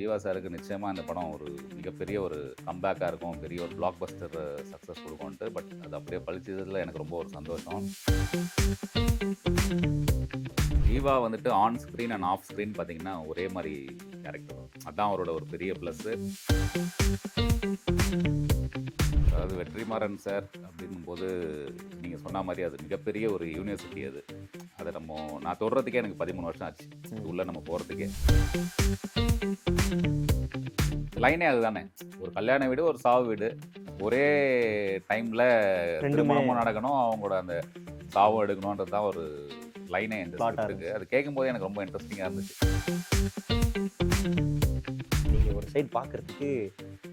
ஜீவா சாருக்கு நிச்சயமாக இந்த படம் ஒரு மிகப்பெரிய ஒரு கம்பேக்காக இருக்கும். பெரிய ஒரு பிளாக் பஸ்டர் சக்ஸஸ் கொடுக்கும்ன்ட்டு. பட் அது அப்படியே பழிச்சதில் எனக்கு ரொம்ப ஒரு சந்தோஷம். ஜீவா வந்துட்டு on screen and off screen பார்த்தீங்கன்னா ஒரே மாதிரி கேரக்டர் அதான் அவரோட ஒரு பெரிய ப்ளஸ்ஸு அதாவது வெற்றிமாறன் சார் அப்படின்னும் போது நீங்கள் சொன்ன மாதிரி அது மிகப்பெரிய ஒரு யூனிவர்சிட்டி அது. அதை நம்ம நான் தொடுறதுக்கே எனக்கு பதிமூணு வருஷம் ஆச்சு. உள்ள நம்ம போகிறதுக்கே லைனே அதுதானே. ஒரு கல்யாண வீடு ஒரு சாவு வீடு. ஒரே டைம்ல திருமணமும் நடக்கணும். அவங்களோட அந்த சாவும் எடுக்கணுன்றது தான் ஒரு லைனே இந்த Plot ஆ script இருக்கு அது கேட்கும்போது எனக்கு ரொம்ப இன்ட்ரெஸ்டிங்காக இருந்துச்சு. நீங்கள் ஒரு சைடு பார்க்கறதுக்கு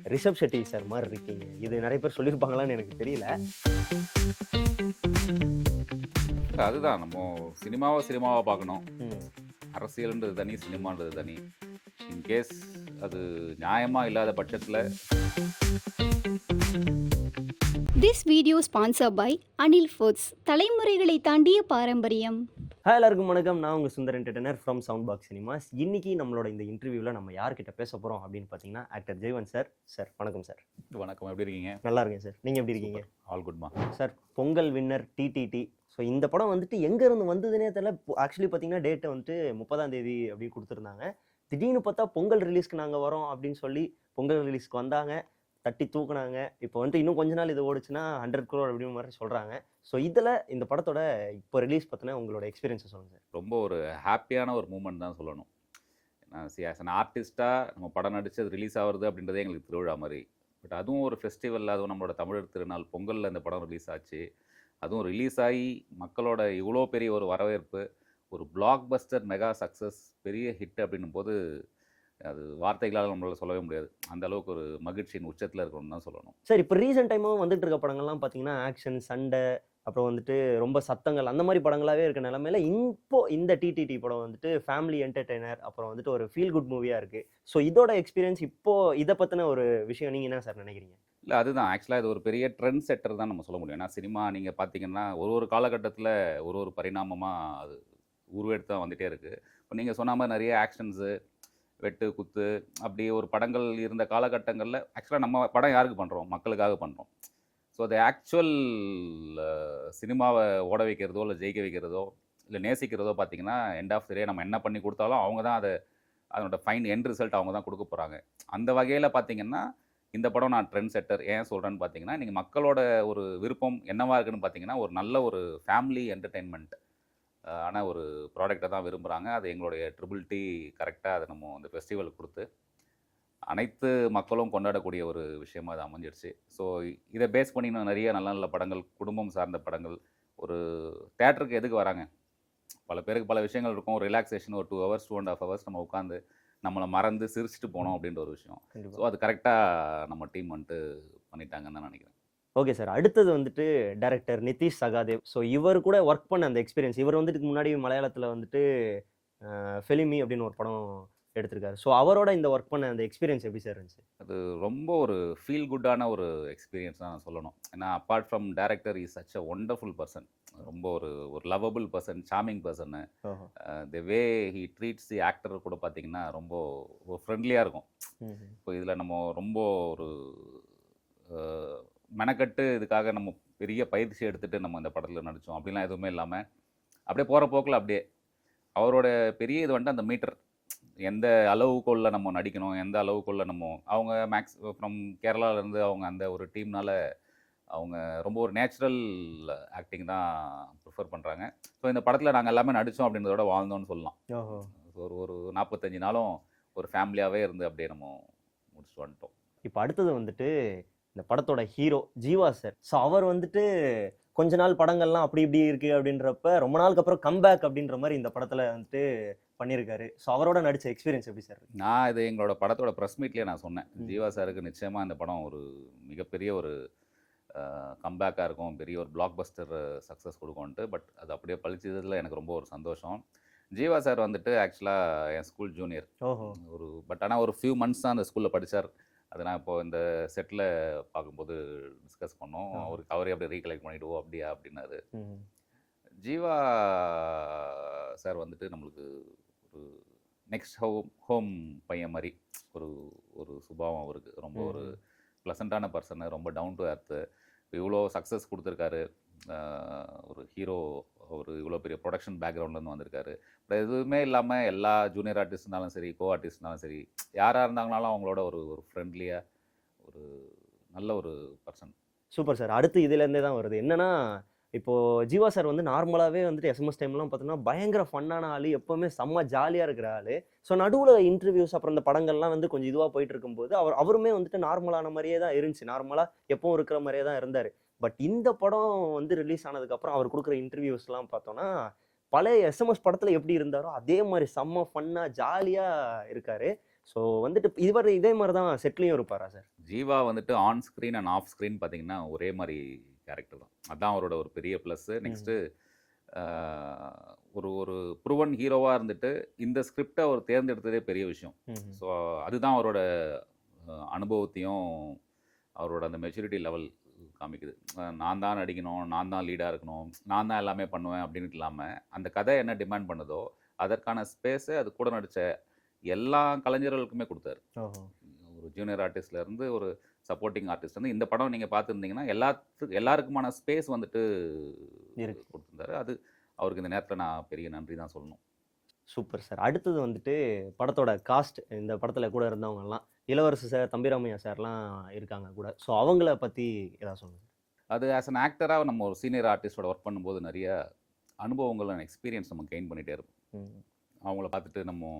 ரிஷப் ஷெட்டி சார் மாதிரி இருக்கீங்க. இது நிறைய பேர் சொல்லியிருப்பாங்களான்னு எனக்கு தெரியல. அதுதான். நம்ம சினிமாவை சினிமாவை பார்க்கணும். அரசியல்ன்றது தனி சினிமான்றது தனி. இன்கேஸ் அது நியாயமா இல்லாத பட்சத்தில். This video sponsored by Anil Foods. தலைமுறைகளை தாண்டிய பாரம்பரியம். ஹாய் எல்லாருக்கும் வணக்கம். நான் உங்கள் Sundar entertainer from Sound Box Cinemas இன்னைக்கு நம்மளோட இந்த இன்டர்வியூவில் நம்ம யார்கிட்ட பேச போகிறோம் அப்படின்னு பார்த்தீங்கன்னா ஆக்டர் ஜெய்வன் சார் சார் வணக்கம் சார் வணக்கம். எப்படி இருக்கீங்க? நல்லா இருக்கேன் சார் நீங்கள் எப்படி இருக்கீங்க? All குட்மா sir Pongal winner TTT so இந்த படம் வந்துட்டு எங்கேருந்து வந்ததுனே தெரியல. ஆக்சுவலி பார்த்தீங்கன்னா டேட்டை வந்துட்டு முப்பதாம் தேதி அப்படின்னு கொடுத்துருந்தாங்க. திடீர்னு பார்த்தா பொங்கல் ரிலீஸ்க்கு நாங்கள் வரோம் அப்படின்னு சொல்லி பொங்கல் ரிலீஸ்க்கு வந்தாங்க. தட்டி தூக்குனாங்க. இப்போ வந்துட்டு இன்னும் கொஞ்ச நாள் இது ஓடுச்சுன்னா ஹண்ட்ரட் குரோர் அப்படின்னு மாதிரி சொல்கிறாங்க ஸோ இதில் இந்த படத்தோட இப்போ ரிலீஸ் பார்த்தினா உங்களோட எக்ஸ்பீரியன்ஸை சொல்லுங்கள் சார் ரொம்ப ஒரு ஹாப்பியான ஒரு மூமெண்ட் தான் சொல்லணும். நான் சி ஆஸ் அன் ஆர்டிஸ்ட்டாக நம்ம படம் நடித்து அது ரிலீஸ் ஆகுறது அப்படின்றதே எங்களுக்கு திருவிழா மாதிரி. பட் அதுவும் ஒரு ஃபெஸ்டிவல் அதுவும் நம்மளோட தமிழர் திருநாள் பொங்கலில் இந்த படம் ரிலீஸ் ஆச்சு. அதுவும் ரிலீஸ் ஆகி மக்களோட இவ்வளோ பெரிய ஒரு வரவேற்பு ஒரு பிளாக் பஸ்டர் மெகா சக்ஸஸ் பெரிய ஹிட் அப்படின்னும் போது அது வார்த்தைகளால் நம்மளால சொல்லவே முடியாது. அந்த அளவுக்கு ஒரு மகிழ்ச்சியின் உச்சத்தில் இருக்கணும்னு தான் சொல்லணும். சார் இப்போ ரீசெண்ட் டைமாக வந்துட்டு இருக்க படங்கள்லாம் பார்த்தீங்கன்னா ஆக்ஷன் சண்டை அப்புறம் வந்துட்டு ரொம்ப சத்தங்கள் அந்த மாதிரி படங்களாகவே இருக்க நிலமையில இப்போ இந்த டிடிடி படம் வந்துட்டு ஃபேமிலி என்டர்டெய்னர் அப்புறம் வந்துட்டு ஒரு ஃபீல் குட் மூவியாக இருக்குது ஸோ இதோட எக்ஸ்பீரியன்ஸ் இப்போ இதை பற்றின ஒரு விஷயம் நீங்கள் என்ன சார் நினைக்கிறீங்க? இல்லை அதுதான். ஆக்சுவலாக இது ஒரு பெரிய ட்ரெண்ட் செட்டர் தான் நம்ம சொல்ல முடியும். ஏன்னா சினிமா நீங்கள் பார்த்தீங்கன்னா ஒரு ஒரு காலகட்டத்தில் ஒரு ஒரு பரிணாமமாக அது உருவெடுத்து தான் வந்துகிட்டே இருக்குது இப்போ நீங்கள் சொன்ன மாதிரி நிறைய ஆக்ஷன்ஸு வெட்டு குத்து அப்படி ஒரு படங்கள் இருந்த காலகட்டங்களில் ஆக்சுவலாக நம்ம படம் யாருக்கு பண்ணுறோம் மக்களுக்காக பண்ணுறோம் ஸோ அது ஆக்சுவல் சினிமாவை ஓட வைக்கிறதோ இல்லை ஜெயிக்க வைக்கிறதோ இல்லை நேசிக்கிறதோ பார்த்தீங்கன்னா எண்ட் ஆஃப் த டே நம்ம என்ன பண்ணி கொடுத்தாலும் அவங்க தான் அதை அதனோட ஃபைன் எண்ட் ரிசல்ட் அவங்க தான் கொடுக்க போகிறாங்க அந்த வகையில் பார்த்தீங்கன்னா இந்த படம் நான் ட்ரெண்ட் செட்டர் ஏன் சொல்கிறேன்னு பார்த்தீங்கன்னா நீங்கள் மக்களோட ஒரு விருப்பம் என்னவாக இருக்குன்னு பார்த்தீங்கன்னா ஒரு நல்ல ஒரு ஃபேமிலி என்டர்டெயின்மெண்ட் ஆன ஒரு ப்ராடக்டை தான் விரும்புகிறாங்க அது எங்களுடைய ட்ரிபிள் டி கரெக்டாக அதை நம்ம அந்த ஃபெஸ்டிவல் கொடுத்து அனைத்து மக்களும் கொண்டாடக்கூடிய ஒரு விஷயமா அது அமைஞ்சிருச்சு. ஸோ இதை பேஸ் பண்ணி நிறைய நல்ல நல்ல படங்கள் குடும்பம் சார்ந்த படங்கள் ஒரு தேட்டருக்கு எதுக்கு வராங்க? பல பேருக்கு பல விஷயங்கள் இருக்கும். ரிலாக்ஸேஷன் ஒரு two hours two and half hours நம்ம உட்காந்து நம்மளை மறந்து சிரிச்சிட்டு போனோம் அப்படின்ற ஒரு விஷயம். ஸோ அது கரெக்டாக நம்ம டீம் வந்துட்டு பண்ணிட்டாங்கன்னு தான் நினைக்கிறேன். Okay sir. அடுத்தது வந்துட்டு டைரக்டர் நிதிஷ் சகாதேவ். ஸோ இவர் கூட ஒர்க் பண்ண அந்த எக்ஸ்பீரியன்ஸ் இவர் வந்துட்டு முன்னாடி மலையாளத்தில் வந்துட்டு ஃபெலிமி அப்படின்னு ஒரு படம் எடுத்திருக்காரு. ஸோ அவரோட இந்த ஒர்க் பண்ண அந்த எக்ஸ்பீரியன்ஸ் எப்படி சார் இருந்துச்சு? அது ரொம்ப ஒரு ஃபீல் குட்டான ஒரு எக்ஸ்பீரியன்ஸ் தான் நான் சொல்லணும். ஏன்னா apart from director is such a wonderful person ரொம்ப ஒரு ஒரு lovable person charming பர்சன்னு the way he treats the actor கூட பார்த்தீங்கன்னா ரொம்ப ஒரு ஃப்ரெண்ட்லியாக இருக்கும் இப்போ இதில் நம்ம ரொம்ப ஒரு மெனக்கட்டு இதுக்காக நம்ம பெரிய பயிற்சி எடுத்துட்டு நம்ம இந்த படத்தில் நடித்தோம் அப்படிலாம் எதுவுமே இல்லாமல் அப்படியே போகிற போக்கில் அப்படியே அவரோட பெரிய இது வந்துட்டு அந்த மீட்டர். எந்த அளவுக்குள்ள நம்ம நடிக்கணும் எந்த அளவுக்குள்ள நம்ம அவங்க மேக்ஸ் ஃப்ரம் கேரளாவிலேருந்து அவங்க அந்த ஒரு டீம்னால அவங்க ரொம்ப ஒரு நேச்சுரல் ஆக்டிங் தான் ப்ரிஃபர் பண்ணுறாங்க ஸோ இந்த படத்தில் நாங்கள் எல்லாமே நடித்தோம் அப்படின்றதோட வாழ்ந்தோம்னு சொல்லலாம். ஒரு ஒரு நாற்பத்தஞ்சு நாளும் ஒரு ஃபேமிலியாகவே இருந்து அப்படியே நம்ம முடிச்சுட்டு வந்துட்டோம். இப்போ அடுத்தது வந்துட்டு இந்த படத்தோட ஹீரோ ஜீவா சார். ஸோ அவர் வந்துட்டு கொஞ்ச நாள் படங்கள்லாம் அப்படி இப்படி இருக்கு அப்படின்றப்ப ரொம்ப நாளுக்கு அப்புறம் கம்பேக் அப்படின்ற மாதிரி இந்த படத்துல வந்துட்டு பண்ணியிருக்காரு ஸோ அவரோட நடிச்ச எக்ஸ்பீரியன்ஸ் எப்படி சார்? நான் இது எங்களோட படத்தோட ப்ரெஸ் மீட்லேயே நான் சொன்னேன். ஜீவா சாருக்கு நிச்சயமாக இந்த படம் ஒரு மிகப்பெரிய ஒரு கம்பேக்காக இருக்கும். பெரிய ஒரு பிளாக் பஸ்டர் சக்ஸஸ் கொடுக்கும்ன்ட்டு. பட் அது அப்படியே பழிச்சதுல எனக்கு ரொம்ப ஒரு சந்தோஷம். ஜீவா சார் வந்துட்டு ஆக்சுவலாக என் ஸ்கூல் ஜூனியர் ஒரு பட் ஆனால் ஒரு ஃபியூ மந்த்ஸ் தான் அந்த ஸ்கூலில் படித்தார் அது நான் இப்போ இந்த செட்டில் பார்க்கும்போது டிஸ்கஸ் பண்ணோம். அவருக்கு அவரே அப்படியே ரீகலெக்ட் பண்ணிவிடுவோம் அப்படியா அப்படின்னாரு. ஜீவா சார் வந்துட்டு நம்மளுக்கு ஒரு நெக்ஸ்ட் ஹோம் ஹோம் பையன் மாதிரி ஒரு ஒரு சுபாவம் அவருக்கு. ரொம்ப ஒரு ப்ளசண்ட்டான பர்சனு ரொம்ப டவுன் டு எர்த்து இவ்வளோ சக்ஸஸ் கொடுத்துருக்காரு. ஒரு ஹீரோ ஒரு இவ்வளோ பெரிய ப்ரொடக்ஷன் பேக்ரவுண்ட்லேருந்து வந்திருக்காரு. பட் எதுவுமே இல்லாமல் எல்லா ஜூனியர் ஆர்டிஸ்ட்னாலும் சரி கோ ஆர்டிஸ்ட்னாலும் சரி யாராக இருந்தாங்கனாலும் அவங்களோட ஒரு ஒரு ஃப்ரெண்ட்லியாக ஒரு நல்ல ஒரு பர்சன் சூப்பர் சார் அடுத்து இதுலேருந்தே தான் வருது. என்னன்னா இப்போது ஜீவா சார் வந்து நார்மலாகவே வந்துட்டு எஸ்எம்எஸ் டைம்லாம் பார்த்தோன்னா பயங்கர ஃபன்னான ஆள் எப்போவுமே செம்ம ஜாலியாக இருக்கிற ஆள். ஸோ நடுவில் இன்டர்வியூஸ் அப்புறம் இந்த படங்கள்லாம் வந்து கொஞ்சம் இதுவாக போயிட்டு இருக்கும்போது அவர் அவருமே வந்துட்டு நார்மலான மாதிரியே தான் இருந்துச்சு. நார்மலாக எப்பவும் இருக்கிற மாதிரியே தான் இருந்தார். பட் இந்த படம் வந்து ரிலீஸ் ஆனதுக்கப்புறம் அவர் கொடுக்குற இன்டர்வியூஸ்லாம் பார்த்தோன்னா பழைய எஸ்எம்எஸ் படத்தில் எப்படி இருந்தாரோ அதே மாதிரி செம்ம ஃபன்னாக ஜாலியாக இருக்காரு. ஸோ வந்துட்டு இதுவரை இதே மாதிரி தான் செட்லேயும் இருப்பாரா சார் ஜீவா வந்துட்டு on screen and off screen பார்த்தீங்கன்னா ஒரே மாதிரி கேரக்டர் தான். அதான் அவரோட ஒரு பெரிய ப்ளஸ்ஸு நெக்ஸ்ட்டு ஒரு ஒரு ப்ரூவன் ஹீரோவாக இருந்துட்டு இந்த ஸ்கிரிப்டை அவர் தேர்ந்தெடுத்ததே பெரிய விஷயம். ஸோ அதுதான் அவரோட அனுபவத்தையும் அவரோட அந்த மெச்சூரிட்டி லெவல் காமிக்குது. நான் தான் நடிக்கணும் நான் தான் லீடாக இருக்கணும் நான் தான் எல்லாமே பண்ணுவேன் அப்படின்னு இல்லாமல் அந்த கதை என்ன டிமாண்ட் பண்ணுதோ அதற்கான ஸ்பேஸை அது கூட நடித்த எல்லா கலைஞர்களுக்குமே கொடுத்தாரு. ஒரு ஜூனியர் ஆர்டிஸ்ட்ல இருந்து ஒரு சப்போர்ட்டிங் ஆர்டிஸ்ட் வந்து இந்த படம் நீங்கள் பார்த்துருந்தீங்கன்னா எல்லாத்துக்கு எல்லாருக்குமான ஸ்பேஸ் வந்துட்டு. கொடுத்துருந்தாரு. அது அவருக்கு இந்த நேரத்தில் நான் பெரிய நன்றி தான் சொல்லணும். Super sir. அடுத்தது வந்துட்டு படத்தோட காஸ்ட் இந்த படத்தில் கூட இருந்தவங்கலாம். இளவரசு சார் தம்பிராமையா சார்லாம் இருக்காங்க கூட. ஸோ அவங்கள பற்றி ஏதாவது சொல்லுங்க. அது ஆஸ் அன் ஆக்டராக நம்ம ஒரு சீனியர் ஆர்டிஸ்டோட ஒர்க் பண்ணும்போது நிறைய அனுபவங்கள் அண்ட் எக்ஸ்பீரியன்ஸ் நம்ம கெயின் பண்ணிகிட்டே இருப்போம். ம். அவங்கள பார்த்துட்டு நம்ம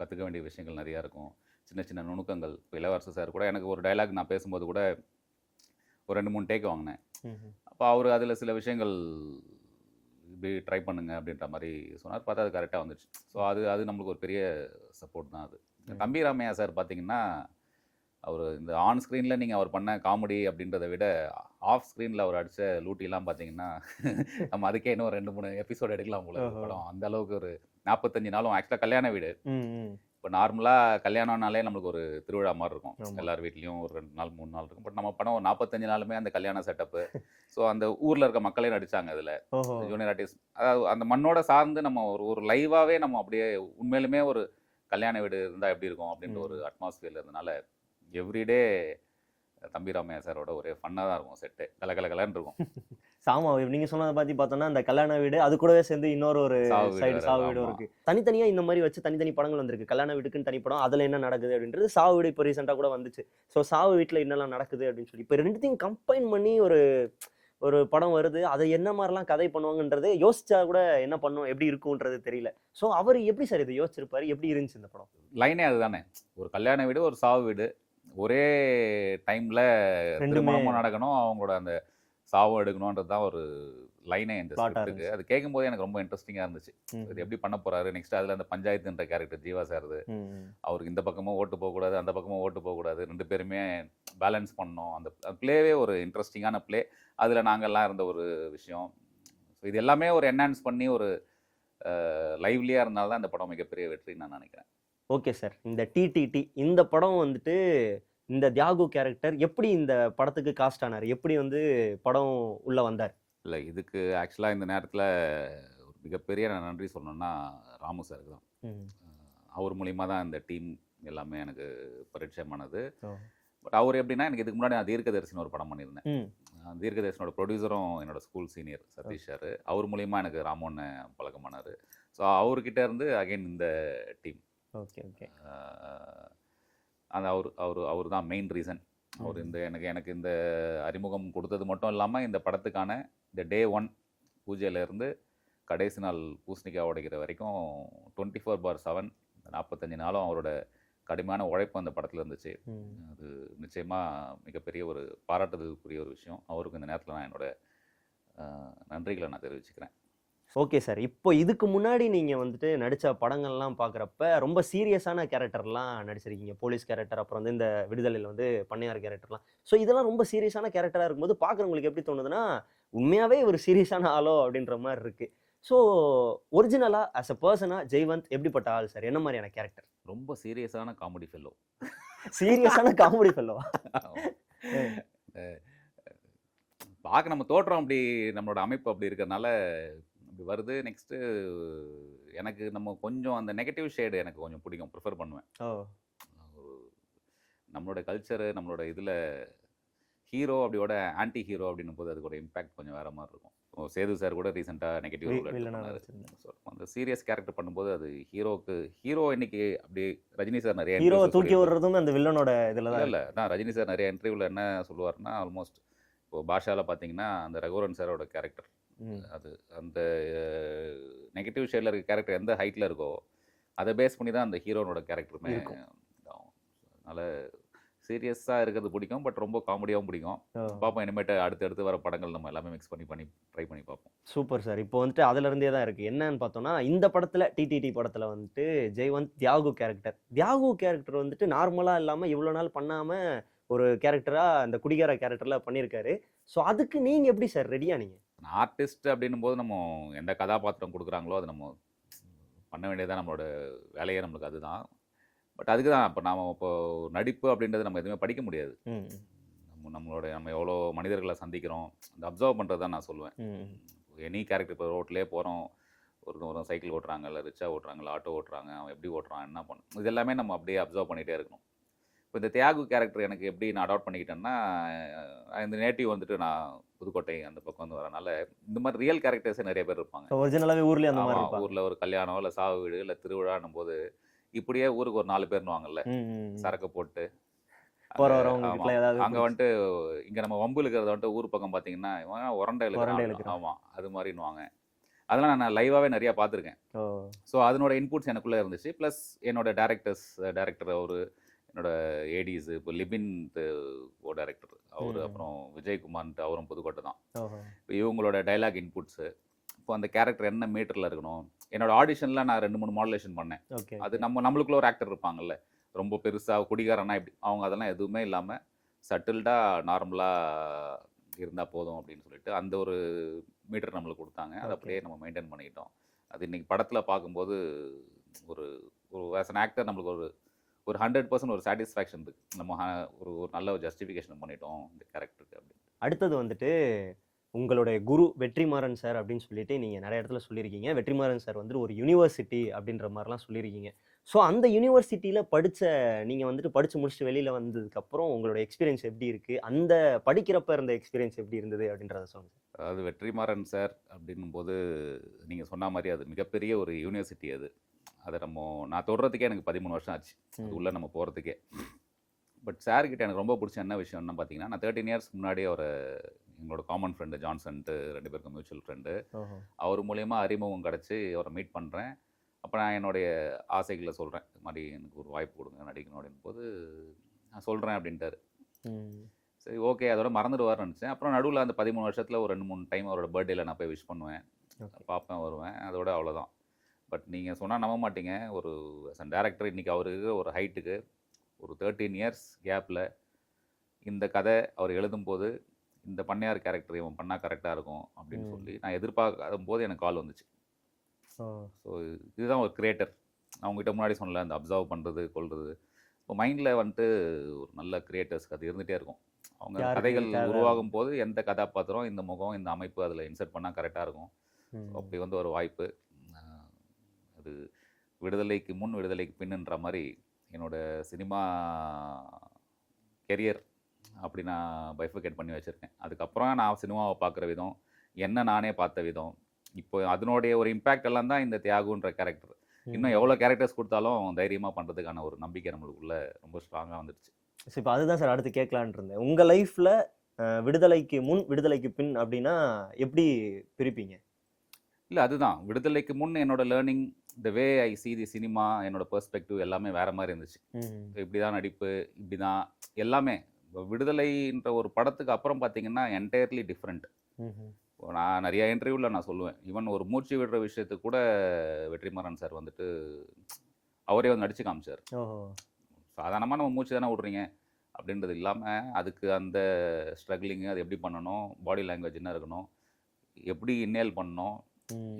கற்றுக்க வேண்டிய விஷயங்கள் நிறையா இருக்கும். சின்ன சின்ன நுணுக்கங்கள். இப்போ இளவரசு சார் கூட எனக்கு ஒரு டயலாக் நான் பேசும்போது கூட ஒரு ரெண்டு மூணு டேக் வாங்கினேன். அப்போ அவர் அதில் சில விஷயங்கள் இப்படி ட்ரை பண்ணுங்க அப்படின்ற மாதிரி சொன்னார். பார்த்தா அது கரெக்டாக வந்துச்சு ஸோ அது அது நம்மளுக்கு ஒரு பெரிய சப்போர்ட் தான் அது. தம்பி ராமையா சார் பார்த்தீங்கன்னா அவர் இந்த ஆன் ஸ்க்ரீனில் நீங்கள் அவர் பண்ண காமெடி அப்படின்றத விட ஆஃப் ஸ்க்ரீனில் அவர் அடித்த லூட்டிலாம் பார்த்தீங்கன்னா நம்ம அதுக்கே இன்னும் ரெண்டு மூணு எபிசோட் எடுக்கலாம் போல. படம். அந்த அளவுக்கு ஒரு நாற்பத்தஞ்சு நாளும் ஆக்சுவலாக கல்யாண வீடு. இப்போ நார்மலாக கல்யாணம்னாலே நம்மளுக்கு ஒரு திருவிழா மாதிரி இருக்கும். எல்லார் வீட்லேயும் ஒரு ரெண்டு நாள் மூணு நாள் இருக்கும். பட் நம்ம படம் ஒரு நாற்பத்தஞ்சு நாளுமே அந்த கல்யாண செட்டப்பு ஸோ அந்த ஊரில் இருக்க மக்களே நடிச்சாங்க அதில். ஜூனியர் ஆர்டிஸ்ட் அதாவது அந்த மண்ணோட சார்ந்து நம்ம ஒரு ஒரு லைவாகவே நம்ம அப்படியே உண்மையிலுமே ஒரு கல்யாண வீடு இருந்தால் எப்படி இருக்கும் அப்படின்ற ஒரு அட்மாஸ்பியர் இருந்தனால எவ்ரிடே தம்பி ராமையா சாரோட ஒரே ஃபன்னாக தான் இருக்கும் செட்டு கல கல கலன்னு இருக்கும். சாமா நீங்க சொன்னதை பத்தி பார்த்தோம்னா அந்த கல்யாண வீடு அது கூடவே சேர்ந்து இன்னொரு ஒரு சைடு சாவு வீடு. இருக்கு. தனித்தனியா இந்த மாதிரி வச்சு தனித்தனி படங்கள் வந்திருக்கு. கல்யாண வீட்டுக்குன்னு தனி படம் அதுல என்ன நடக்குது அப்படின்றது சாவு வீடு இப்போ ரீசெண்டா கூட வந்துச்சு. ஸோ சாவு வீட்டுல என்னெல்லாம் நடக்குது அப்படின்னு சொல்லி இப்போ ரெண்டுத்தையும் கம்பைன் பண்ணி ஒரு ஒரு படம் வருது அதை என்ன மாதிரிலாம் கதை பண்ணுவாங்கன்றது யோசிச்சா கூட என்ன பண்ணும் எப்படி இருக்கும்ன்றது தெரியல. ஸோ அவர் எப்படி சார் இதை யோசிச்சிருப்பாரு? எப்படி இருந்துச்சு இந்த படம்? லைனே அதுதானே. ஒரு கல்யாண வீடு ஒரு சாவு வீடு. ஒரே டைமில் ரெண்டுமே. திருமணமும் நடக்கணும் அவங்களோட அந்த சாவும் எடுக்கணுன்றது தான் ஒரு லைனே இந்த ஸ்கிரிப்டுக்கு அது கேட்கும்போது எனக்கு ரொம்ப இன்ட்ரெஸ்டிங்காக இருந்துச்சு. இது எப்படி பண்ண போறாரு? நெக்ஸ்ட் அதில் அந்த பஞ்சாயத்துன்ற கேரக்டர் ஜீவா சார்து. அவருக்கு இந்த பக்கமும் ஓட்டு போகக்கூடாது அந்த பக்கமும் ஓட்டு போகக்கூடாது. ரெண்டு பேருமே பேலன்ஸ் பண்ணணும். அந்த ப்ளேவே ஒரு இன்ட்ரெஸ்டிங்கான ப்ளே அதில் நாங்கள்லாம் இருந்த ஒரு விஷயம். ஸோ இது எல்லாமே ஒரு என்ஹான்ஸ் பண்ணி ஒரு லைவ்லியாக இருந்தால்தான் இந்த படம் மிகப்பெரிய வெற்றின்னு நான் நினைக்கிறேன். ஓகே சார் இந்த டிடிடி இந்த படம் வந்துட்டு இந்த தியாகு கேரக்டர் எப்படி இந்த படத்துக்கு காஸ்ட் ஆனார்? எப்படி வந்து படம் உள்ள வந்தார்? இல்லை இதுக்கு ஆக்சுவலாக இந்த நேரத்தில் ஒரு மிகப்பெரிய நான் நன்றி சொல்லணும்னா ராமு சாருக்கு தான். அவர் மூலிமா தான் இந்த டீம் எல்லாமே எனக்கு பரிச்சயமானது. ஓ. பட் அவர் எப்படின்னா எனக்கு இதுக்கு முன்னாடி நான் தீர்க்கதரிசின்னு ஒரு படம் பண்ணியிருந்தேன். தீர்க்கதரிசனோட ப்ரொடியூசரும் என்னோட ஸ்கூல் சீனியர் சதீஷ் சார் அவர் மூலிமா எனக்கு ராமோன்னு பழக்கமானார். ஸோ அவர்கிட்ட இருந்து அகைன் இந்த டீம் ஓகே ஓகே. அந்த அவர் அவர் அவர் தான் மெயின் ரீசன் அவர் இந்த எனக்கு எனக்கு இந்த அறிமுகம் கொடுத்தது மட்டும் இல்லாமல் இந்த படத்துக்கான இந்த டே ஒன் பூஜையிலேருந்து கடைசி நாள் பூசணிக்காய் உடைக்கிற வரைக்கும் டுவெண்ட்டி ஃபோர் பார் செவன் நாற்பத்தஞ்சு நாளும் அவரோட கடுமையான உழைப்பு அந்த படத்தில் இருந்துச்சு. அது நிச்சயமாக மிகப்பெரிய ஒரு பாராட்டுதலுக்குரிய ஒரு விஷயம். அவருக்கு இந்த நேரத்தில் நான் என்னோட நன்றிகளை நான் தெரிவிச்சுக்கிறேன். Okay sir. இப்போ இதுக்கு முன்னாடி நீங்கள் வந்துட்டு நடித்த படங்கள்லாம் பார்க்குறப்ப ரொம்ப சீரியஸான கேரக்டர்லாம் நடிச்சிருக்கீங்க. போலீஸ் கேரக்டர் அப்புறம் வந்து இந்த விடுதலையில் வந்து பண்ணையார் கேரக்டர்லாம். ஸோ இதெல்லாம் ரொம்ப சீரியஸான கேரக்டராக இருக்கும்போது பார்க்குறவங்களுக்கு எப்படி தோணுதுன்னா உண்மையாகவே ஒரு சீரியஸான ஆளோ அப்படின்ற மாதிரி இருக்கு. ஸோ ஒரிஜினலாக ஆஸ் அ பர்சனாக ஜெய்வந்த் எப்படிப்பட்ட ஆள் சார்? என்ன மாதிரியான கேரக்டர்? ரொம்ப சீரியஸான காமெடி ஃபெல்லோ சீரியஸான காமெடி ஃபெல்லோவா பார்க்க நம்ம தோற்றம் அப்படி நம்மளோட அமைப்பு அப்படி இருக்கிறனால அப்படி வருது நெக்ஸ்ட்டு எனக்கு நம்ம கொஞ்சம் அந்த நெகட்டிவ் ஷேடு எனக்கு கொஞ்சம் பிடிக்கும் ப்ரிஃபர் பண்ணுவேன். நம்மளோட கல்ச்சரு நம்மளோட இதில் ஹீரோ அப்படியோட ஆன்டி ஹீரோ அப்படின்னும் போது அதுக்கு ஒரு இம்பாக்ட் கொஞ்சம் வேற மாதிரி இருக்கும். சேது சார் கூட ரீசெண்டாக நெகட்டிவ் அந்த சீரியஸ் கேரக்டர் பண்ணும்போது அது ஹீரோக்கு ஹீரோ இன்னைக்கு அப்படி ரஜினி சார் நிறைய interviews தூக்கி. விடுறதும் அந்த வில்லனோட இதுல தான் இல்ல அதான் ரஜினி சார் நிறைய இன்டர்வியூவில் என்ன சொல்லுவாருன்னா ஆல்மோஸ்ட் இப்போ பாஷாவில் பார்த்தீங்கன்னா அந்த ரகுவரன் சாரோட கேரக்டர். அது அந்த நெகட்டிவ் ஷேடில் இருக்க கேரக்டர் எந்த ஹைட்டில் இருக்கோ அதை பேஸ் பண்ணி தான் அந்த ஹீரோனோட கேரக்டருமே அதனால் சீரியஸாக இருக்கிறது பிடிக்கும் பட் ரொம்ப காமெடியாகவும் பிடிக்கும். பார்ப்போம் இனிமேட்டு அடுத்து அடுத்து வர படங்கள் நம்ம எல்லாமே மிக்ஸ் பண்ணி பண்ணி ட்ரை பண்ணி பார்ப்போம். சூப்பர் சார் இப்போ வந்துட்டு அதுல இருந்தே தான் இருக்கு. என்னன்னு பார்த்தோம்னா இந்த படத்துல டிடிடி படத்துல வந்துட்டு ஜெய்வந்த் தியாகு கேரக்டர் தியாகு கேரக்டர் வந்துட்டு நார்மலா இல்லாம இவ்வளவு நாள் பண்ணாம ஒரு கேரக்டரா அந்த குடிகார கேரக்டர்ல பண்ணியிருக்காரு ஸோ அதுக்கு நீங்க எப்படி சார் ரெடியா நீங்க ஆர்டிஸ்ட் அப்படின்னும் போது நம்ம எந்த கதாபாத்திரம் கொடுக்குறாங்களோ அது நம்ம பண்ண வேண்டியதான் நம்மளோட வேலையே நம்மளுக்கு அதுதான். பட் அதுக்கு தான் இப்போ நாம இப்போ நடிப்பு அப்படின்றது நம்ம எதுவுமே படிக்க முடியாது. நம்ம நம்மளோட நம்ம எவ்வளோ மனிதர்களை சந்திக்கிறோம் அந்த அப்சர்வ் பண்ணுறது தான் நான் சொல்லுவேன். எனி கேரக்டர் இப்போ ரோட்லேயே போகிறோம் ஒரு ஒரு சைக்கிள் ஓட்டுறாங்க இல்லை ரிக்ஷா ஓட்டுறாங்க இல்லை ஆட்டோ ஓட்டுறாங்க அவன் எப்படி ஓட்டுறான் என்ன பண்ணும் இது எல்லாமே நம்ம அப்படியே அப்சர்வ் பண்ணிகிட்டே இருக்கணும். இப்போ இந்த தியாகு கேரக்டர் எனக்கு எப்படி நான் அடாப்ட் பண்ணிக்கிட்டேன்னா இந்த நேட்டிவ் வந்துட்டு நான் புதுக்கோட்டை அந்த பக்கம் வந்து வரனால இந்த மாதிரி ரியல் கேரக்டர்ஸே நிறைய பேர் இருப்பாங்க. ஸோ ஒரிஜினலாவே ஊர்லயே அந்த மாதிரி ஊர்ல ஒரு கல்யாணம் இல்லை சாவு வீடு இல்லை திருவிழான்னும் போது இப்படியே ஊருக்கு ஒரு நாலு ம், ம். சரக்கு போட்டு அங்க- வந்துட்டு இங்க நம்ம வம்பு இழுக்கிறத வந்துட்டு ஊர் பக்கம் பாத்தீங்கன்னா உரண்டை இழுக்கிறான். ஆமா அது மாதிரின்னுவாங்க. அதெல்லாம் நான் லைவாவே நிறைய பார்த்துருக்கேன் ஓ. ஸோ அதனோட இன்புட்ஸ் எனக்குள்ள இருந்துச்சு. ப்ளஸ் என்னோட டேரக்டர்ஸ் டேரக்டர் அவரு என்னோட ஏடிஸ் இப்போ லிபின் ஓ டேரக்டர் அவர். அப்புறம் விஜயகுமார்ன்ட்டு அவரும் புதுக்கோட்டை தான். இப்போ இவங்களோட டைலாக் இன்புட்ஸு இப்போ அந்த கேரக்டர் என்ன மீட்டரில் இருக்கணும்? என்னோட ஆடிஷனில் நான் ரெண்டு மூணு மாடுலேஷன் பண்ணேன். அது நம்ம நம்மளுக்குள்ள ஒரு ஆக்டர் இருப்பாங்கல்ல ரொம்ப பெருசாக குடிகாரனா இப்படி அவங்க அதெல்லாம் எதுவுமே இல்லாமல் சட்டில்டாக நார்மலாக இருந்தால் போதும் அப்படின்னு சொல்லிட்டு அந்த ஒரு மீட்டர் நம்மளுக்கு கொடுத்தாங்க. அதை. அப்படியே நம்ம மெயின்டைன் பண்ணிக்கிட்டோம். அது இன்னைக்கு படத்தில் பார்க்கும்போது ஒரு ஒரு ஆஸ் அன் ஆக்டர் நம்மளுக்கு ஒரு ஒரு ஹண்ட்ரட் பர்சன்ட் ஒரு சாட்டிஸ்ஃபேக்ஷன் இருக்கு. நம்ம ஒரு ஒரு நல்ல ஒரு ஜஸ்டிஃபிகேஷன் பண்ணிட்டோம் இந்த கேரக்டருக்கு அப்படின்னு. அடுத்தது வந்துட்டு உங்களுடைய குரு வெற்றிமாறன் சார் அப்படின்னு சொல்லிட்டு நீங்க நிறைய இடத்துல சொல்லியிருக்கீங்க. வெற்றிமாறன் சார் வந்துட்டு ஒரு யூனிவர்சிட்டி அப்படின்ற மாதிரிலாம் சொல்லியிருக்கீங்க. ஸோ அந்த யூனிவர்சிட்டியில படிச்ச நீங்க வந்துட்டு படிச்சு முடிச்சுட்டு வெளியில வந்ததுக்கு அப்புறம் உங்களோட எக்ஸ்பீரியன்ஸ் எப்படி இருக்கு? அந்த படிக்கிறப்ப இருந்த எக்ஸ்பீரியன்ஸ் எப்படி இருந்தது அப்படின்றத சொல்லுங்க அதாவது வெற்றிமாறன் சார் அப்படின்னும் போது நீங்கள் சொன்ன மாதிரி அது மிகப்பெரிய ஒரு யூனிவர்சிட்டி அது. அதை நம்ம நான் தொடுறதுக்கே எனக்கு பதிமூணு வருஷம் ஆச்சு. அது. உள்ளே நம்ம போகிறதுக்கே பட் சார்கிட்ட எனக்கு ரொம்ப பிடிச்ச என்ன விஷயம்னு பார்த்தீங்கன்னா நான் தேர்ட்டின் இயர்ஸ் முன்னாடி ஒரு எங்களோட காமன் ஃப்ரெண்டு ஜான்சன்ட்டு ரெண்டு பேருக்கும் மியூச்சுவல் ஃப்ரெண்டு அவர் மூலயமா அறிமுகம் கிடச்சி அவரை மீட் பண்ணுறேன் அப்போ நான் என்னுடைய ஆசைகளை சொல்கிறேன் இது மாதிரி எனக்கு ஒரு வாய்ப்பு கொடுங்க நடிக்கணும் அப்படின் போது நான் சொல்கிறேன் அப்படின்ட்டாரு. சரி ஓகே அதோட மறந்துடுவார்னு நினச்சேன். அப்புறம் நடுவில் அந்த பதிமூணு வருஷத்தில் ஒரு ரெண்டு மூணு டைம் அவரோட பர்த்டேல நான் போய் விஷ் பண்ணுவேன். பார்ப்பேன் வருவேன். அதோட அவ்வளோதான் பட் நீங்கள் சொன்னால் நம்ப மாட்டீங்க. ஒரு டேரக்டர் இன்றைக்கி அவருக்கு ஒரு ஹைட்டுக்கு ஒரு தேர்ட்டீன் இயர்ஸ் கேப்பில் இந்த கதை அவர் எழுதும்போது இந்த பண்ணையார் கேரக்டர் இவன் பண்ணால் கரெக்டாக இருக்கும் அப்படின்னு. சொல்லி நான் எதிர்பார்க்காத போது எனக்கு கால் வந்துச்சு. ஸோ இதுதான் ஒரு கிரியேட்டர் நான் உங்ககிட்ட முன்னாடி சொன்னல அந்த அப்சர்வ் பண்ணுறது கொள்வது இப்போ மைண்டில் வந்துட்டு ஒரு நல்ல கிரியேட்டர்ஸ்க்கு அது இருந்துகிட்டே இருக்கும். அவங்க கதைகள்? உருவாகும் போது எந்த கதாபாத்திரம் இந்த முகம் இந்த அமைப்பு அதில் இன்சர்ட் பண்ணால் கரெக்டாக இருக்கும். அப்படி வந்து ஒரு வாய்ப்பு. அது விடுதலைக்கு முன் விடுதலைக்கு பின்னுன்ற மாதிரி என்னோட சினிமா கெரியர் அப்படி நான் பைஃபிகேட் பண்ணி வச்சுருக்கேன். அதுக்கப்புறம் நான் சினிமாவை பார்க்குற விதம் என்ன நானே பார்த்த விதம் இப்போ அதனுடைய ஒரு இம்பேக்ட் எல்லாம் தான் இந்த தியாகுன்ற கேரக்டர் இன்னும் எவ்வளோ கேரக்டர்ஸ் கொடுத்தாலும் தைரியமாக பண்ணுறதுக்கான ஒரு நம்பிக்கை நம்மளுக்குள்ள ரொம்ப ஸ்ட்ராங்காக வந்துடுச்சு ஸோ இப்போ அதுதான் சார் அடுத்து கேட்கலான் இருந்தேன். உங்க லைஃப்ல விடுதலைக்கு முன் விடுதலைக்கு பின் அப்படின்னா எப்படி பிரிப்பீங்க? இல்லை அதுதான். விடுதலைக்கு முன் என்னோட learning the way I see the cinema என்னோட பெர்ஸ்பெக்டிவ் எல்லாமே வேற மாதிரி இருந்துச்சு. இப்படி தான் நடிப்பு இப்படி தான் எல்லாமே விடுதலைன்ற ஒரு படத்துக்கு அப்புறம் பார்த்தீங்கன்னா என்டையர்லி டிஃப்ரெண்ட் நான் நிறைய இன்டர்வியூவில் நான் சொல்லுவேன். ஈவன் ஒரு மூச்சு விடுற விஷயத்துக்கு கூட வெற்றிமாறன் சார் வந்துட்டு அவரே வந்து நடிச்சு காமிச்சார். சாதாரணமாக நம்ம மூச்சு தானே விட்றீங்க? அப்படின்றது இல்லாமல் அதுக்கு அந்த ஸ்ட்ரகிளிங்கு அது எப்படி பண்ணணும்? பாடி லாங்குவேஜ் என்ன இருக்கணும்? எப்படி இன்னேல் பண்ணணும்.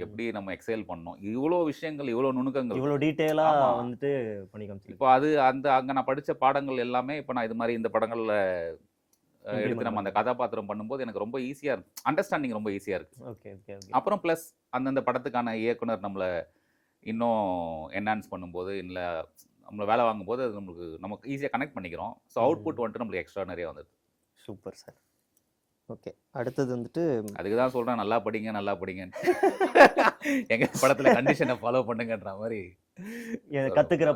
எப்படி நம்ம எக்ஸைல் பண்ணணும்? இவ்வளோ விஷயங்கள் இவ்வளோ நுணுக்கங்கள். இவ்வளவு டீட்டெயிலா ஆமா. வந்துட்டு பண்ணி காமிச்சிருக்கு. இப்போ அது அந்த அங்கே நான் படித்த பாடங்கள் எல்லாமே இப்போ நான் இது மாதிரி இந்த படங்களில் எடுத்து நம்ம அந்த கதாபாத்திரம் பண்ணும்போது எனக்கு ரொம்ப ஈஸியாக இருக்கு. அண்டர்ஸ்டாண்டிங் ரொம்ப ஈஸியாக இருக்குது ஓகே ஓகே ஓகே அப்புறம் ப்ளஸ் அந்தந்த படத்துக்கான இயக்குனர் நம்மளை இன்னும் என்ஹான்ஸ் பண்ணும்போது இல்லை நம்மளை வேலை வாங்கும்போது அது நம்மளுக்கு நமக்கு ஈஸியாக கனெக்ட் பண்ணிக்கிறோம். ஸோ அவுட்புட் வந்துட்டு நம்மளுக்கு எக்ஸ்ட்ரா நிறைய வந்துடுது சூப்பர் சார் ஓகே. அடுத்தது வந்துட்டு அதுக்கு தான் சொல்கிறேன் நல்லா படிங்க நல்லா படிங்கன்னு. எங்க படத்தில் கண்டிஷனை ஃபாலோ பண்ணுங்கன்ற மாதிரி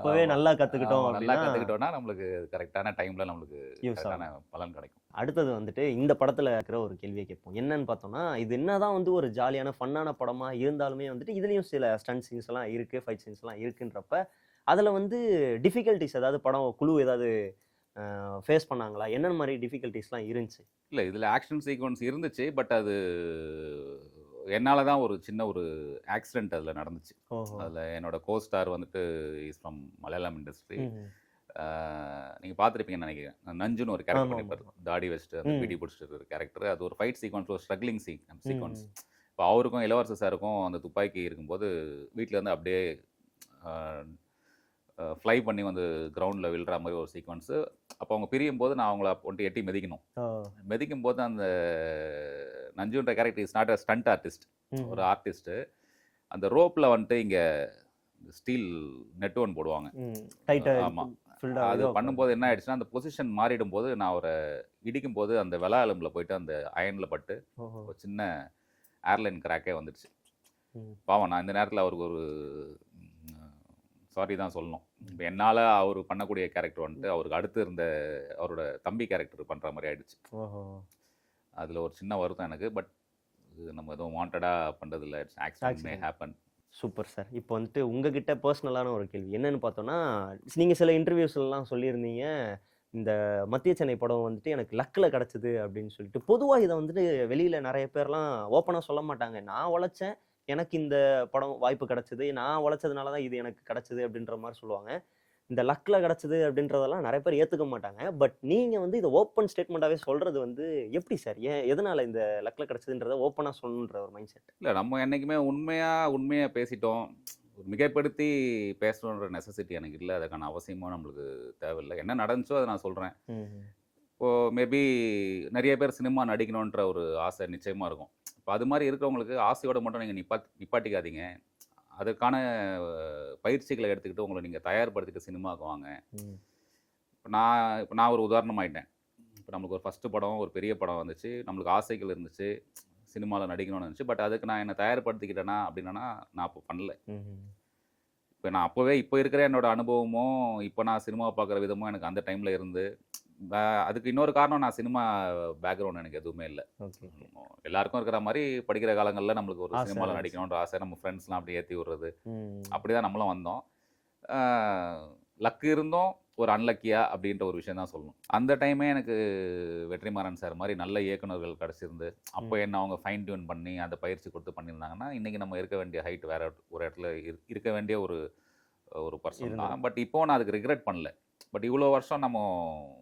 ஆமா. நல்லா கத்துக்கிட்டோம் ஆமா, நல்லா அப்படின்னா கற்றுக்கிட்டோன்னா நம்மளுக்கு கரெக்டான டைமில் நம்மளுக்கு யூஸ் ஆகும். கரெக்டான பலன் கிடைக்கும். அடுத்தது வந்துட்டு இந்த படத்துல இருக்கிற ஒரு கேள்வியை கேட்போம். என்னன்னு பார்த்தோம்னா இது என்னதான் வந்து ஒரு ஜாலியான ஃபன்னான படமா இருந்தாலுமே வந்துட்டு இதுலயும் சில ஸ்டன்ட் சீன்ஸ் எல்லாம் இருக்கு ஃபைட் சீன்ஸ் எல்லாம் இருக்குன்றப்ப அதுல வந்து டிஃபிகல்ட்டிஸ் ஏதாவது படம் குழு ஏதாவது ஃபேஸ் பண்ணாங்களா? என்னென்ன மாதிரி டிஃபிகல்ட்டிஸ்லாம் இருந்துச்சு? இல்லை இதில் ஆக்ஷன் சீக்வன்ஸ் இருந்துச்சு பட் அது என்னால் தான் ஒரு சின்ன ஒரு ஆக்சிடென்ட் அதில் நடந்துச்சு. அதில் என்னோட கோ ஸ்டார் வந்துட்டு இஸ் ஃப்ரம் மலையாளம் இண்டஸ்ட்ரி நீங்கள் பார்த்துருப்பீங்கன்னு நினைக்கிறேன். நஞ்சுன்னு ஒரு கேரக்டர் ஆமா, பண்ணியிருப்பாரு தாடி வச்சுட்டு அந்த. பிடி பிடிச்சிட்டு ஒரு கேரக்டர் அது ஒரு ஃபைட் சீக்வன்ஸ் ஒரு ஸ்ட்ரகிளிங் சீ சீக்வன்ஸ். இப்போ அவருக்கும் இளவரசர் சாருக்கும் அந்த துப்பாக்கி இருக்கும்போது வீட்டில் இருந்து அப்படியே ஃப்ளை பண்ணி வந்து கிரவுண்டில் விழுற மாதிரி ஒரு சீக்வன்ஸு அப்போ அவங்க பிரியும் போது நான் அவங்கள வந்துட்டு எட்டி மிதிக்கணும் மிதிக்கும் போது அந்த நஞ்சுன்ற character is not a stunt artist ஒரு ஆர்டிஸ்ட்டு அந்த ரோப்பில் வந்துட்டு இங்கே ஸ்டீல் நெட் ஒன் போடுவாங்க ம். டைட்டா ஆமா. filled ஆ அது பண்ணும்போது என்ன ஆயிடுச்சுன்னா அந்த பொசிஷன் மாறிடும் போது நான் அவரை இடிக்கும் போது அந்த வெளா எலும்பில் போயிட்டு அந்த அயனில் பட்டு. ஒரு சின்ன ஏர்லைன் கிராக்கே வந்துடுச்சு. பாவம் நான் இந்த நேரத்தில் அவருக்கு ஒரு சாரி தான் சொல்லணும். இப்போ என்னால் அவர் பண்ணக்கூடிய கேரக்டர் வந்துட்டு அவருக்கு அடுத்து இருந்த அவரோட தம்பி கேரக்டர் பண்ணுற மாதிரி ஆயிடுச்சு. ஓஹோ. அதில் ஒரு சின்ன வருத்தம் எனக்கு. பட் நம்ம எதுவும் வாண்டடாக பண்ணுறதில்ல it's accident. Happen super sir இப்போ வந்துட்டு உங்ககிட்ட பர்சனலான ஒரு கேள்வி. என்னன்னு பார்த்தோன்னா நீங்கள் சில இன்டர்வியூஸ்லாம் சொல்லியிருந்தீங்க. இந்த மத்திய சென்னை படம் வந்துட்டு எனக்கு லக்கில் கிடச்சிது அப்படின்னு சொல்லிட்டு. பொதுவாக இதை வந்துட்டு வெளியில் நிறைய பேர்லாம் ஓப்பனாக சொல்ல மாட்டாங்க. நான் உழைச்சேன். எனக்கு இந்த படம் வாய்ப்பு கிடச்சிது. நான் உழைச்சதுனால தான் இது எனக்கு கிடச்சிது அப்படின்ற மாதிரி சொல்லுவாங்க. இந்த லக்கில் கிடச்சிது அப்படின்றதெல்லாம் நிறைய பேர் ஏற்றுக்க மாட்டாங்க. பட் நீங்கள் வந்து இதை ஓப்பன் ஸ்டேட்மெண்ட்டாகவே சொல்கிறது வந்து எப்படி சார் ஏன் எதனால் இந்த லக்கில் கிடச்சிதுன்றதை ஓப்பனாக சொல்லணுன்ற ஒரு மைண்ட் செட் இல்லை நம்ம என்றைக்குமே உண்மையாக உண்மையாக பேசிட்டோம். ஒரு மிகைப்படுத்தி பேசணுன்ற நெசசிட்டி எனக்கு இல்லை. அதுக்கான அவசியமும் நம்மளுக்கு தேவையில்லை. என்ன நடந்துச்சோ அதை நான் சொல்கிறேன் மேபி நிறைய பேர் சினிமா நடிக்கணுன்ற ஒரு ஆசை நிச்சயமாக இருக்கும். இப்போ அது மாதிரி இருக்கிறவங்களுக்கு ஆசையோட மட்டும் நீங்கள் நிப்பா நிப்பாட்டிக்காதீங்க. அதுக்கான அஹ், பயிற்சிகளை எடுத்துக்கிட்டு உங்களை நீங்கள் தயார்படுத்திட்டு சினிமாவுக்கு வாங்க. இப்போ நான் இப்போ நான் ஒரு உதாரணமாயிட்டேன் இப்போ நம்மளுக்கு ஒரு ஃபஸ்ட்டு படம் ஒரு பெரிய படம் வந்துச்சு. நம்மளுக்கு ஆசைகள் இருந்துச்சு. சினிமாவில் நடிக்கணும்னு இருந்துச்சு. பட் அதுக்கு நான் என்னை தயார்படுத்திக்கிட்டேனா அப்படின்னா நான் அப்போ பண்ணல. இப்போ நான் அப்போவே இப்போ இருக்கிற என்னோட அனுபவமும் இப்போ நான் சினிமா பார்க்குற விதமும் எனக்கு அந்த டைமில் இருந்து அதுக்கு இன்னொரு காரணம் நான் சினிமா பேக்ரவுண்ட் எனக்கு எதுவுமே இல்லை. எல்லாருக்கும் இருக்கிற மாதிரி படிக்கிற காலங்களில் நம்மளுக்கு ஒரு சினிமாவில். நடிக்கணுன்ற ஆசை நம்ம ஃப்ரெண்ட்ஸ்லாம் அப்படி ஏற்றி விடுறது. அப்படி தான் நம்மளும் வந்தோம். லக்கு இருந்தோம் ஒரு அன்லக்கியா அப்படின்ற ஒரு விஷயம் தான் சொல்லணும். அந்த டைமே எனக்கு வெற்றிமாறன் சார் மாதிரி நல்ல இயக்குனர்கள் கிடச்சிருந்து அப்போ என்ன அவங்க ஃபைன் டியூன் பண்ணி அந்த பயிற்சி கொடுத்து பண்ணியிருந்தாங்கன்னா இன்றைக்கி நம்ம இருக்க வேண்டிய ஹைட் வேற ஒரு இடத்துல இரு- இருக்க வேண்டிய ஒரு ஒரு பர்சன் தான். பட் இப்போ நான் அதுக்கு ரிக்ரெட் பண்ணல. பட் இவ்வளோ வருஷம் நம்ம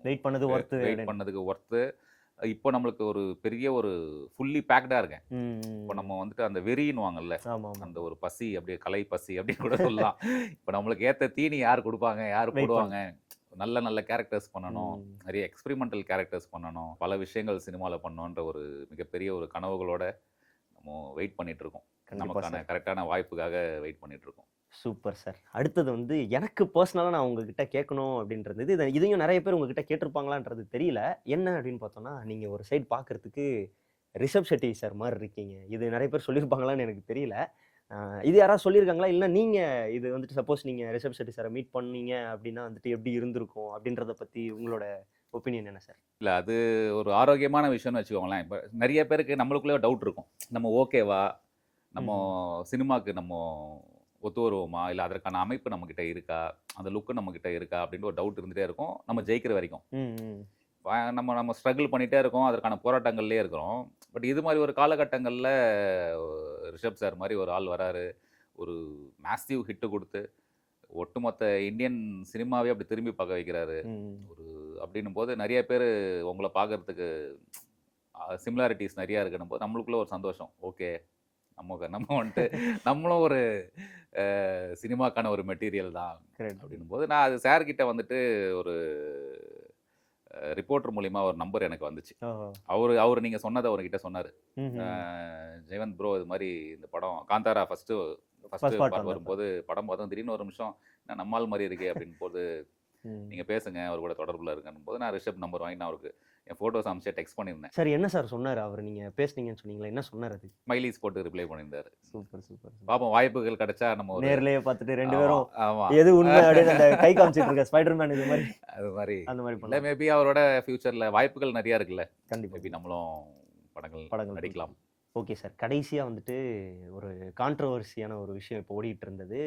வெயிட் பண்ணது ஒர்த்து வெயிட் பண்ணதுக்கு ஒர்த்து இப்போ நம்மளுக்கு ஒரு பெரிய ஒரு ஃபுல்லி பேக்டாக இருக்கேன். இப்போ நம்ம வந்துட்டு அந்த வெறின்னுவாங்கல்ல ஆமா ஆமா அந்த ஒரு பசி அப்படியே கலை பசி அப்படின்னு கூட சொல்லலாம். இப்போ நம்மளுக்கு ஏற்ற தீனி யார் கொடுப்பாங்க யார் போடுவாங்க? நல்ல நல்ல கேரக்டர்ஸ் பண்ணணும். நிறைய எக்ஸ்பெரிமெண்டல் கேரக்டர்ஸ் பண்ணணும். பல விஷயங்கள் சினிமாவில் பண்ணணுன்ற ஒரு மிகப்பெரிய ஒரு கனவுகளோட நம்ம வெயிட் பண்ணிட்டு இருக்கோம். நமக்கான கரெக்டான வாய்ப்புக்காக வெயிட் பண்ணிட்டு இருக்கோம் சூப்பர் சார். அடுத்தது வந்து எனக்கு பர்சனலாக நான் உங்ககிட்ட கேட்கணும் அப்படின்றது இது இதையும் நிறைய பேர் உங்ககிட்ட கேட்டிருப்பாங்களான்றது தெரியல. என்ன அப்படின்னு பார்த்தோம்னா நீங்கள் ஒரு சைடு பார்க்கறதுக்கு ரிஷப் ஷெட்டி சார் மாதிரி இருக்கீங்க. இது நிறைய பேர் சொல்லியிருப்பாங்களான்னு எனக்கு தெரியல. இது யாராவது சொல்லியிருக்காங்களா? இல்லை நீங்கள் இது வந்துட்டு சப்போஸ் நீங்கள் ரிஷப் ஷெட்டி சாரை மீட் பண்ணீங்க அப்படின்னா வந்துட்டு எப்படி இருந்திருக்கும் அப்படின்றத பற்றி உங்களோட ஒப்பீனியன் என்ன சார்? இல்லை அது ஒரு ஆரோக்கியமான விஷயம்னு வச்சுக்கோங்களேன். இப்போ நிறைய பேருக்கு நம்மளுக்குள்ளே டவுட் இருக்கும். நம்ம ஓகேவா நம்ம சினிமாக்கு நம்ம ஒத்து வருவோமா இல்லை அதற்கான அமைப்பு நம்மக்கிட்ட இருக்கா? அந்த லுக்கு நம்மக்கிட்ட இருக்கா? அப்படின்னு ஒரு டவுட் இருந்துகிட்டே இருக்கும். நம்ம ஜெயிக்கிற வரைக்கும். நம்ம நம்ம ஸ்ட்ரகிள் பண்ணிகிட்டே இருக்கோம். அதற்கான போராட்டங்கள்லேயே இருக்கிறோம். பட் இது மாதிரி ஒரு காலகட்டங்களில் ரிஷப் சார் மாதிரி ஒரு ஆள் வராரு. ஒரு மேசிவ் ஹிட்டு கொடுத்து ஒட்டுமொத்த இந்தியன் சினிமாவே அப்படி திரும்பி பார்க்க வைக்கிறாரு. ஒரு அப்படின்னும் போது நிறைய பேர் உங்களை பார்க்கறதுக்கு சிமிலாரிட்டிஸ் நிறையா இருக்குன்னும் போது நம்மளுக்குள்ள ஒரு சந்தோஷம். ஓகே நம்ம நம்ம வந்துட்டு நம்மளும் ஒரு சினிமாக்கான ஒரு மெட்டீரியல் தான் அப்படின்னும் போது நான் அது சார் கிட்ட வந்துட்டு ஒரு ரிப்போர்ட்டர் மூலியமா ஒரு நம்பர் எனக்கு வந்துச்சு அவர் அவர் நீங்க சொன்னதை அவர்கிட்ட சொன்னார். ஜெயவந்த் ப்ரோ இது மாதிரி இந்த படம் காந்தாரா ஃபர்ஸ்ட் part பார்ட். வரும்போது படம் பார்த்தோம் திடீர்னு ஒரு நிமிஷம் என்ன நம்மால் மாதிரி இருக்கே அப்படின்னு போது ம். நீங்க பேசுங்க அவர் கூட தொடர்புல இருக்கணும் போது நான் ரிஷப் நம்பர் வாங்கி நான் அவருக்கு என் ஃபோட்டோஸ் அமைச்சே டெக்ஸ்ட் பண்ணியிருந்தேன். சரி என்ன சார் சொன்னாரு? அவர் நீங்க பேசுனீங்கன்னு சொன்னீங்களா என்ன சொன்னார் அது? ஸ்மைலிஸ் போட்டு ரிப்ளை பண்ணியிருந்தாரு. சூப்பர் சூப்பர் பாப்போம் வாய்ப்புகள் கிடைச்சா நம்ம நேர்லயே பார்த்துட்டு ரெண்டு பேரும் ஆமா, ஆமா எது உண்மை அப்படின்னு அந்த கை காமிச்சிட்டு இருக்க ஸ்பைடர்மேன் இது மாதிரி. அது மாதிரி. அந்த மாதிரி இல்ல பண்ணலாம். மேபி அவரோட ஃபியூச்சர்ல வாய்ப்புகள் நிறைய இருக்குல்ல. கண்டிப்பா. மேபி நம்மளும் படங்கள் படங்கள் நடிக்கலாம். Okay sir. கடைசியாக வந்துட்டு ஒரு கான்ட்ரவர்சியான ஒரு விஷயம் இப்போ ஓடிட்டு இருந்தது.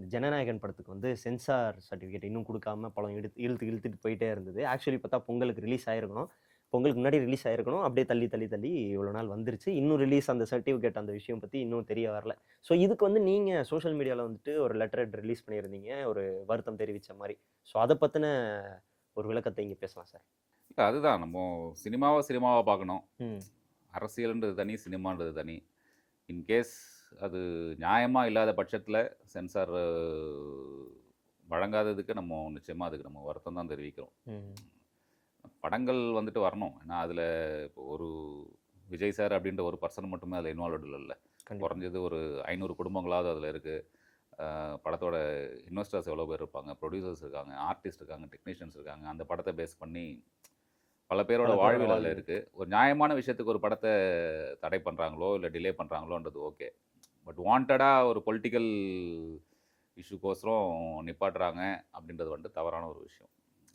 ஜனநாயகன் படத்துக்கு வந்து சென்சார் சர்டிஃபிகேட் இன்னும் கொடுக்காம படம் எடுத்து இழுத்து இழுத்துட்டு போயிட்டே இருந்தது. ஆக்சுவலி பார்த்தா பொங்கலுக்கு ரிலீஸ் ஆயிருக்கணும். பொங்கலுக்கு முன்னாடி ரிலீஸ் ஆயிருக்கணும். அப்படியே தள்ளி தள்ளி தள்ளி இவ்வளோ நாள் வந்துருச்சு. இன்னும் ரிலீஸ் அந்த சர்டிஃபிகேட் அந்த விஷயம் பற்றி இன்னும் தெரிய வரல. ஸோ இதுக்கு வந்து நீங்கள் சோஷியல் மீடியாவில் வந்துட்டு ஒரு லெட்டர் ரிலீஸ் பண்ணியிருந்தீங்க. ஒரு வருத்தம் தெரிவித்த மாதிரி. ஸோ அதை பற்றின ஒரு விளக்கத்தை இங்கே பேசலாம் சார் இல்ல, அதுதான். நம்ம சினிமாவை சினிமாவா பார்க்கணும். அரசியல்ன்றது தனி சினிமான்றது தனி. இன்கேஸ் அது நியாயமா இல்லாத பட்சத்தில் சென்சார் வழங்காததுக்கு நம்ம நிச்சயமா அதுக்கு நம்ம வருத்தம் தான் தெரிவிக்கிறோம். படங்கள் வந்துட்டு வரணும். ஏன்னா அதில் இப்போ ஒரு விஜய் சார் அப்படின்ற ஒரு பர்சன் மட்டுமே அதில் இன்வால்வ்டு இல்லை குறைஞ்சது ஒரு ஐநூறு குடும்பங்களாவது அதில் இருக்குது படத்தோட இன்வெஸ்டர்ஸ் எவ்வளோ பேர் இருப்பாங்க? ப்ரொடியூசர்ஸ் இருக்காங்க ஆர்டிஸ்ட் இருக்காங்க டெக்னீஷியன்ஸ் இருக்காங்க. அந்த படத்தை பேஸ் பண்ணி பல பேரோட வாழ்வில். இருக்குது ஒரு நியாயமான விஷயத்துக்கு ஒரு படத்தை தடை பண்ணுறாங்களோ இல்லை டிலே பண்ணுறாங்களோன்றது ஓகே பட் வாண்டடாக ஒரு பொலிட்டிக்கல் இஷ்யூக்கோசரம் நிப்பாட்டுறாங்க அப்படின்றது வந்துட்டு தவறான ஒரு விஷயம்.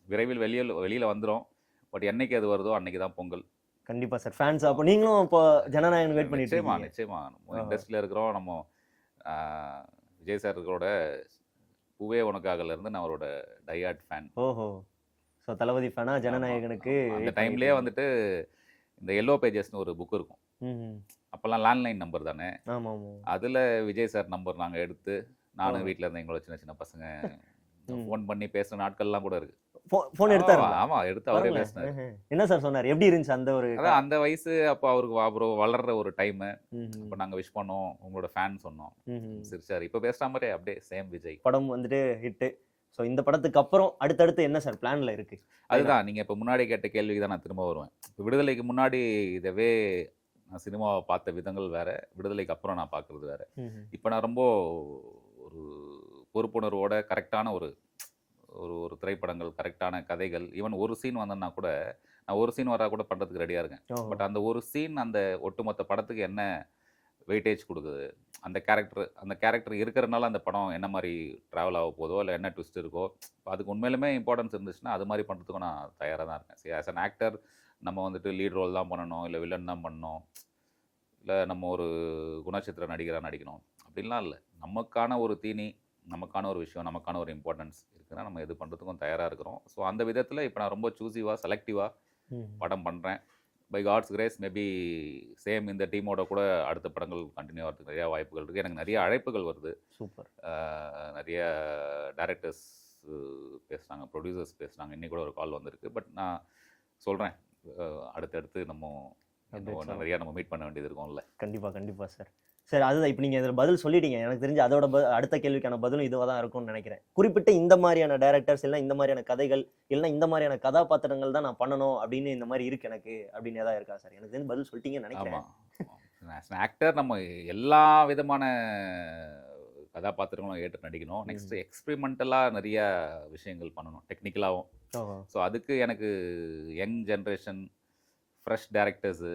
விரைவில் வெளியில் வெளியில் வந்துடும் பட் என்னைக்கு அது வருதோ அன்னைக்கு தான் பொங்கல். கண்டிப்பா சார். ஃபேன்ஸ் அப்போ நீங்களும் இப்போ ஜனநாயகன் வெயிட் பண்ணிட்டு நிச்சயமா நிச்சயமா. நம்ம. இண்டஸ்ட்ரியில் இருக்கிறோம். நம்ம விஜய் சார்களோட பூவே உனக்காகல இருந்து நான் அவரோட டையாட் ஃபேன் ஓஹோ. ஸோ தளபதி ஃபேனா ஜனநாயகனுக்கு அந்த டைம்லயே வந்துட்டு இந்த எல்லோ பேஜஸ்னு ஒரு புக் இருக்கும். அப்போல்லாம் லேண்ட்லைன் நம்பர் தானே? அதுல விஜய் சார் நம்பர் நாங்க எடுத்து நானும். வீட்ல இருந்த எங்களோட சின்ன சின்ன பசங்க. ஃபோன் பண்ணி பேசுன நாட்கள்லாம் கூட இருக்கு. ஃபோன் எடுத்தாரு ஆமா, எடுத்து அவரே. பேசினாரு. என்ன சார் சொன்னார்? எப்படி இருந்துச்சு அந்த ஒரு அந்த வயசு அப்போ அவருக்கு அப்புறம் வளர்ற ஒரு டைம். இப்போ நாங்க விஷ் பண்ணோம் உங்களோட ஃபேன் சொன்னோம். சிரிச்சாரு. இப்போ பேசுற மாதிரி அப்படியே சேம் விஜய். படம் வந்துட்டு ஹிட்டு ஸோ இந்த படத்துக்கு அப்புறம் அடுத்தடுத்து என்ன சார் பிளான்ல இருக்கு? அதுதான் நீங்க இப்ப முன்னாடி கேட்ட கேள்விக்கு தான் நான் திரும்ப வருவேன். விடுதலைக்கு முன்னாடி இதவே நான் சினிமாவை பார்த்த விதங்கள் வேற விடுதலைக்கு அப்புறம் நான் பார்க்கறது வேற. இப்போ நான் ரொம்ப ஒரு பொறுப்புணர்வோட கரெக்டான ஒரு ஒரு ஒரு திரைப்படங்கள் கரெக்டான கதைகள் ஈவன் ஒரு சீன் வந்தேன்னா கூட நான் ஒரு சீன் வரா கூட பண்ணுறதுக்கு ரெடியாக இருக்கேன். பட் அந்த ஒரு சீன் அந்த ஒட்டுமொத்த படத்துக்கு என்ன வெயிட்டேஜ் கொடுக்குது அந்த கேரக்டர் அந்த கேரக்டர் இருக்கிறனால அந்த படம் என்ன மாதிரி ட்ராவல் ஆக போதோ இல்லை என்ன ட்விஸ்ட் இருக்கோ அதுக்கு உண்மையிலுமே இம்பார்ட்டன்ஸ் இருந்துச்சுன்னா அது மாதிரி பண்ணுறதுக்கும் நான் தயாராக தான் இருக்கேன் சரி ஆஸ் அன் ஆக்டர் நம்ம வந்துட்டு லீட் ரோல் தான் பண்ணணும் இல்லை வில்லன் தான் பண்ணணும் இல்லை நம்ம ஒரு குணச்சித்திர நடிகராக நடிக்கணும். அப்படின்லாம் இல்லை. நமக்கான ஒரு தீனி நமக்கான ஒரு விஷயம் நமக்கான ஒரு இம்பார்ட்டன்ஸ் இருக்குன்னா நம்ம இது பண்ணுறதுக்கும் தயாராக இருக்கிறோம். ஸோ அந்த விதத்தில் இப்போ நான் ரொம்ப சூஸிவாக செலக்டிவாக. படம் பண்ணுறேன் by God's grace maybe same இந்த டீமோட கூட அடுத்த படங்கள் கண்டினியூ ஆகிறதுக்கு நிறையா வாய்ப்புகள் இருக்குது எனக்கு நிறைய அழைப்புகள் வருது. சூப்பர். நிறைய டேரக்டர்ஸ் பேசுகிறாங்க ப்ரொடியூசர்ஸ் பேசுகிறாங்க கூட ஒரு கால் வந்திருக்கு. பட் நான் சொல்கிறேன் அடுத்தடுத்து நம்ம நிறைய நம்ம மீட் பண்ண வேண்டியது இருக்கும்ல. கண்டிப்பா கண்டிப்பா சார் சரி அதுதான் இப்போ நீங்க இதில் பதில் சொல்லிட்டீங்க. எனக்கு தெரிஞ்சு அதோட ப- அடுத்த கேள்விக்கான பதிலும் இதுவாக தான் இருக்கும்னு நினைக்கிறேன். குறிப்பிட்ட இந்த மாதிரியான டேரக்டர்ஸ் இல்லை இந்த மாதிரியான கதைகள் இல்லை இந்த மாதிரியான கதாபாத்திரங்கள் தான் நான் பண்ணணும் அப்படின்னு இந்த மாதிரி இருக்கு எனக்கு அப்படின்னு ஏதாவது இருக்கா சார் எனக்கு தெரிஞ்சு பதில் சொல்லிட்டீங்கன்னு நினைக்கிறேன். ஆக்டர் நம்ம எல்லா விதமான கதாபாத்திரங்களும் ஏற்று நடிக்கணும். நெக்ஸ்ட் எக்ஸ்பெரிமெண்டலாக நிறைய விஷயங்கள் பண்ணணும் டெக்னிக்கலாகவும் ஸோ அதுக்கு எனக்கு யங் ஜென்ரேஷன் ஃப்ரெஷ் டேரக்டர்ஸு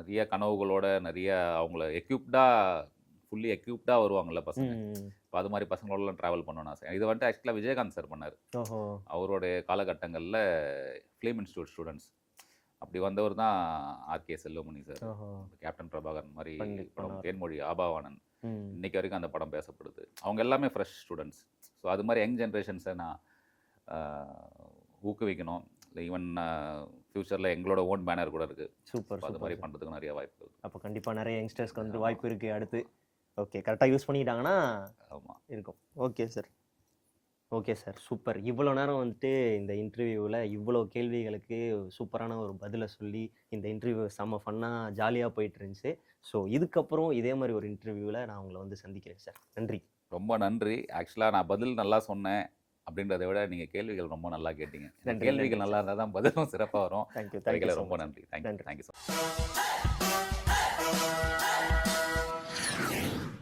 நிறைய கனவுகளோட நிறைய அவங்கள எக்யூப்டாக ஃபுல்லி எக்யூப்டாக வருவாங்கல்ல பசங்க. இப்போ அது மாதிரி பசங்களோடலாம் ட்ராவல் பண்ணணும்னு ஆசை. இது வந்துட்டு ஆக்சுவலாக விஜயகாந்த் சார் பண்ணார். அவருடைய காலகட்டங்களில் ஃபிலிம் இன்ஸ்டியூட் ஸ்டூடெண்ட்ஸ் அப்படி வந்தவர் தான் RK Selvamani sir captain Prabakaran மாதிரி படம். தேன்மொழி ஆபாவானன். இன்னைக்கு வரைக்கும் அந்த படம் பேசப்படுது. அவங்க எல்லாமே ஃப்ரெஷ் ஸ்டூடெண்ட்ஸ் ஸோ அது மாதிரி யங் ஜென்ரேஷன்ஸை நான் ஊக்குவிக்கணும். இல்லை ஈவன் ஃப்யூச்சரில் எங்களோட ஓன் பேனர் கூட இருக்குது சூப்பர் அது மாதிரி பண்ணுறதுக்கு நிறைய வாய்ப்பு இருக்குது அப்போ கண்டிப்பா நிறைய யங்ஸ்டர்ஸ்க்கு வந்து. வாய்ப்பு இருக்கு அடுத்து. ஓகே கரெக்டாக யூஸ் பண்ணிக்கிட்டாங்கன்னா ஆமாம் இருக்கும். Okay sir okay sir super இவ்வளோ நேரம் வந்துட்டு இந்த இன்டர்வியூவில் இவ்வளோ கேள்விகளுக்கு சூப்பரான ஒரு பதிலை சொல்லி இந்த இன்டர்வியூ செம்ம ஃபன்னாக ஜாலியாக போயிட்டு இருந்துச்சு. ஸோ இதுக்கப்புறம் இதே மாதிரி ஒரு இன்டர்வியூவில் நான் உங்களை வந்து சந்திக்கிறேன் சார் நன்றி. ரொம்ப நன்றி. ஆக்சுவலாக நான் பதில் நல்லா சொன்னேன் அப்படின்றத விட நீங்கள் கேள்விகள் ரொம்ப நல்லா கேட்டீங்க. கேள்விகள் நல்லா இருந்தால் தான் பதிலும் சிறப்பாக வரும். தேங்க்யூ தேங்க்யூ ரொம்ப நன்றி. தேங்க்யூ. தேங்க்யூ